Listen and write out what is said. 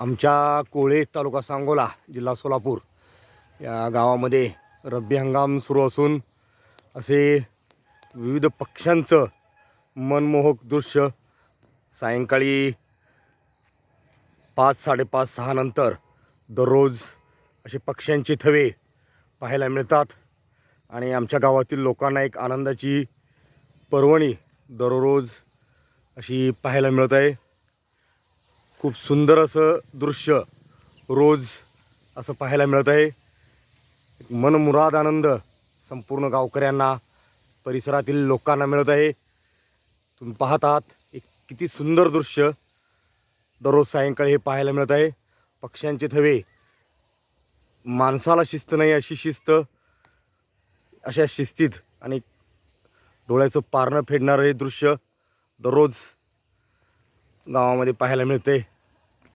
आमच्या कोळे तालुका सांगोला जिल्हा सोलापूर या गावामध्ये रब्बी हंगाम सुरू असून असे विविध पक्ष्यांचं मनमोहक दृश्य सायंकाळी पाच साडेपाच सहा नंतर दररोज असे पक्ष्यांचे थवे पाहायला मिळतात आणि आमच्या गावातील लोकांना एक आनंदाची पर्वणी दररोज अशी पाहायला मिळत आहे. खूप सुंदर असं दृश्य रोज असं पाहायला मिळत आहे. मनमुराद आनंद संपूर्ण गावकऱ्यांना परिसरातील लोकांना मिळत आहे. तुम्ही पाहत आहात एक किती सुंदर दृश्य दररोज सायंकाळी हे पाहायला मिळत आहे. पक्ष्यांचे थवे माणसाला शिस्त नाही अशी शिस्त अशा शिस्तीत आणि डोळ्याचं पारणं फेडणारं हे दृश्य दररोज गावामध्ये पाहायला मिळते.